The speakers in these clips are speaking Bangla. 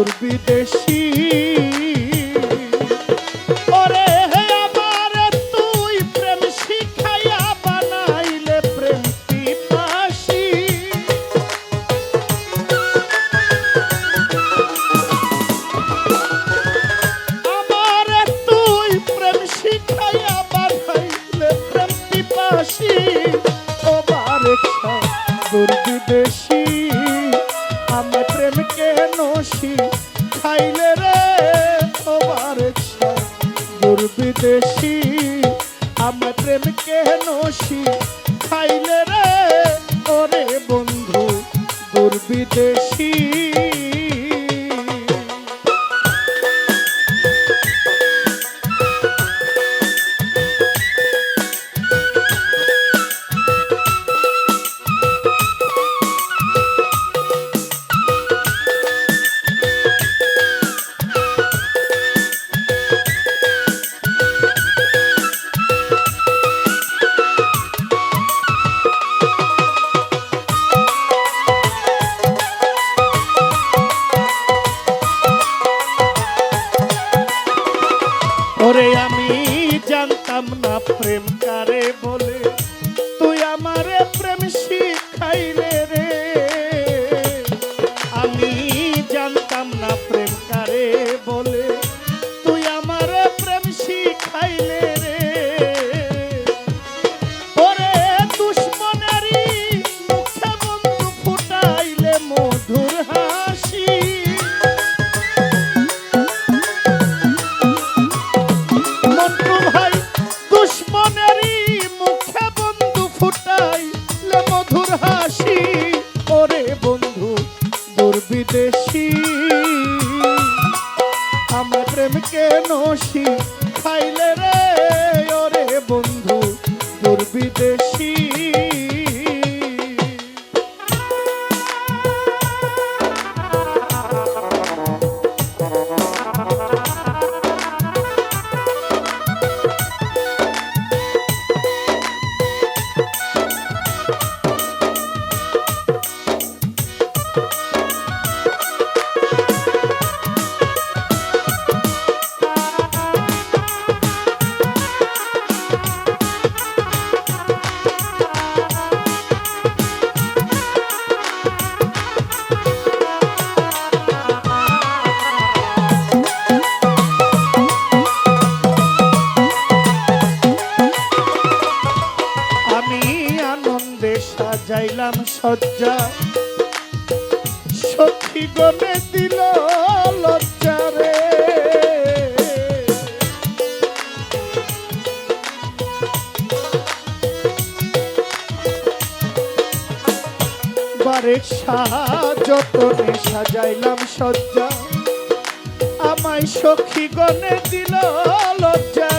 তোর বিদেশি দেশি আমার প্রেম কেন সি বলে Burhashi সজ্জা। সখী গনে দিল লজ্জারে বারে যতনে সাজাইলাম সজ্জা। আমায় সখী গনে দিল লজ্জা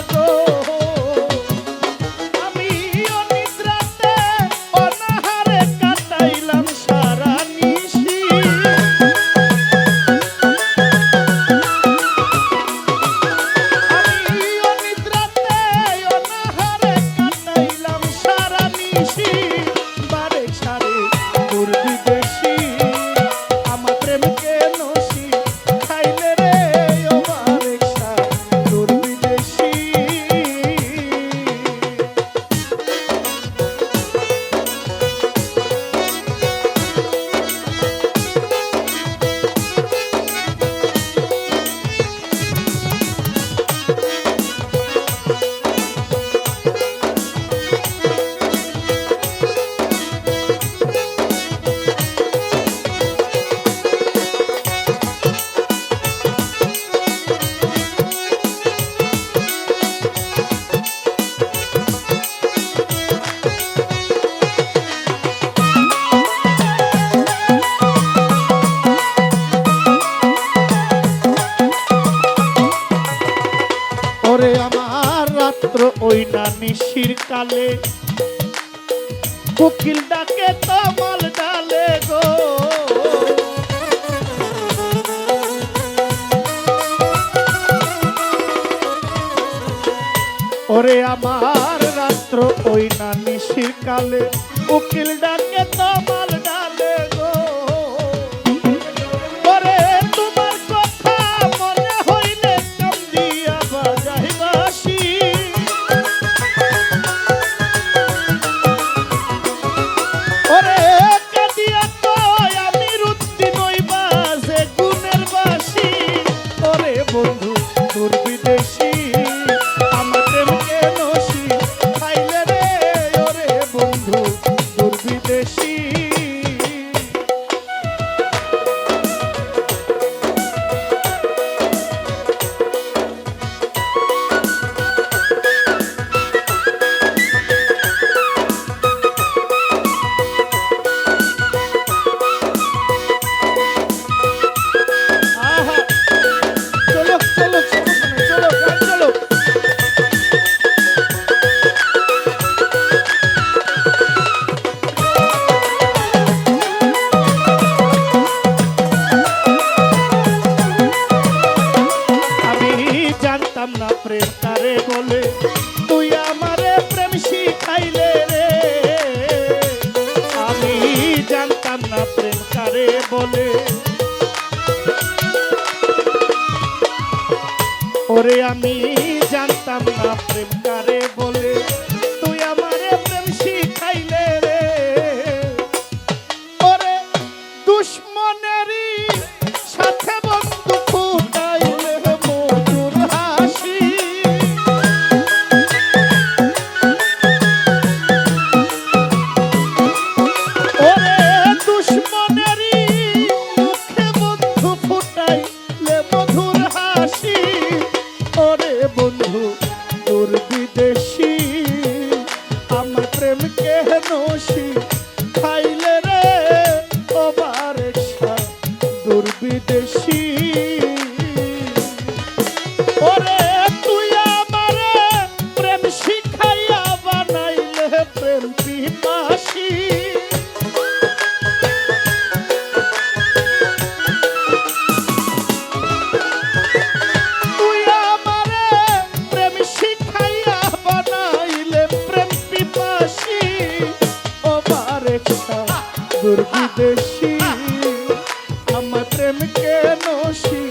রাত্রির কালে। কোকিল ডাকে তমাল ডালে গো। ওরে আমার রাত্র ওই না নিশির কালে। উকিল ডাকে তামাল জানতাম না প্রেম তারে বলে। তুই আমারে প্রেম শিখাইলে রে। আমি জানতাম না প্রেম তারে বলে। ওরে আমি জানতাম না প্রেম বারেছা দুর্বিদেশী। আমার প্রেম কেন খাইলে